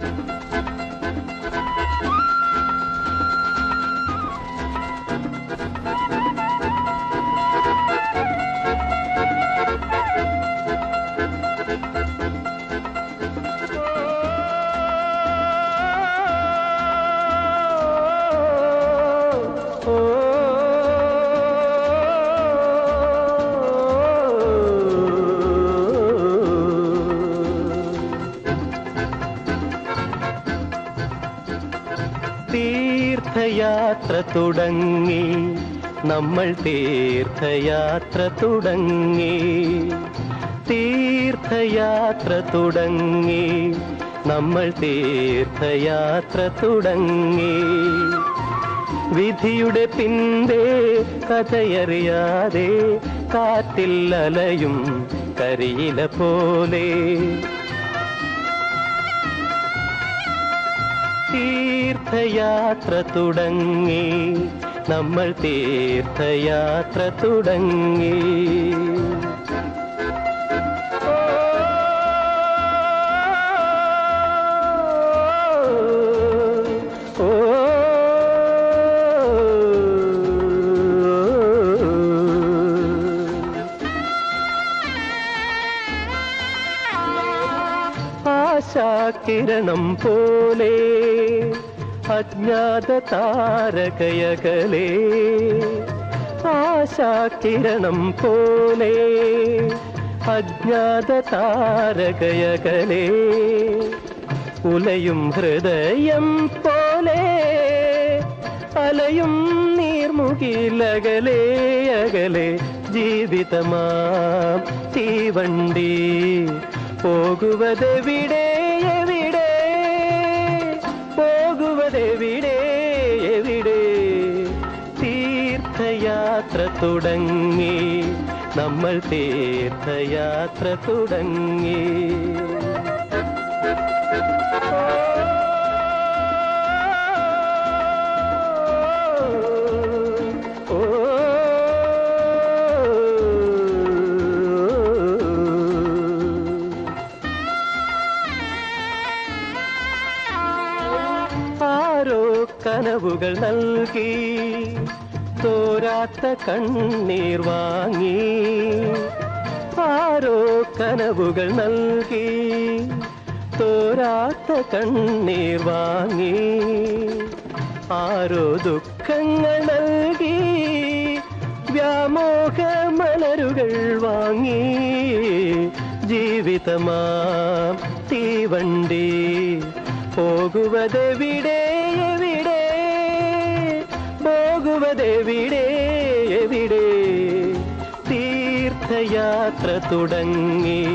Música തീർത്ഥയാത്ര തുടങ്ങി. നമ്മൾ തീർത്ഥയാത്ര തുടങ്ങി. തീർത്ഥയാത്ര തുടങ്ങി. നമ്മൾ തീർത്ഥയാത്ര തുടങ്ങി. വിധിയുടെ പിന്തേ കഥയറിയാതെ കാറ്റിൽ അലയും കരിയില പോലെ. തീർത്ഥയാത്ര തുടങ്ങി. നമ്മൾ തീർത്ഥയാത്ര തുടങ്ങി. ആശാ കിരണം പോലെ അജ്ഞാത താരകയകലേ ആശാകിരണം പോലെ അജ്ഞാത താരകയകലേ ഉലയും ഹൃദയം പോലെ അലയും നീർമുകിലകലേ അകലെ ജീവിതമാം തീവണ്ടി പോകുവതെവിടെ പോകുവതെവിടെ എവിടെ? തീർത്ഥയാത്ര തുടങ്ങി. നമ്മൾ തീർത്ഥയാത്ര തുടങ്ങി. കനവുകൾ നൽകി തോരാത്ത കണ്ണീർ വാങ്ങി ആരോ കനവുകൾ നൽകി തോരാത്ത കണ്ണീർ വാങ്ങി ആരോ ദുഃഖങ്ങൾ നൽകി വ്യാമോഹ മലരുകൾ വാങ്ങി ജീവിതമാ തീവണ്ടി പോകുവതെവിടെ? പോകുവതെവിടെ എവിടെ? തീർത്ഥയാത്ര തുടങ്ങി.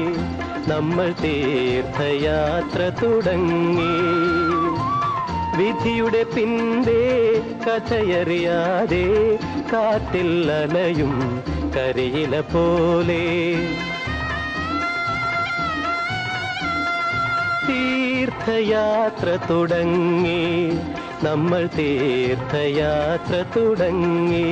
നമ്മൾ തീർത്ഥയാത്ര തുടങ്ങി. വിധിയുടെ പിന്തേ കഥയറിയാതെ കാറ്റിൽ അലയും കരയില പോലെ. തീർത്ഥയാത്ര തുടങ്ങി. നമ്മൾ തീർത്ഥയാത്ര തുടങ്ങി.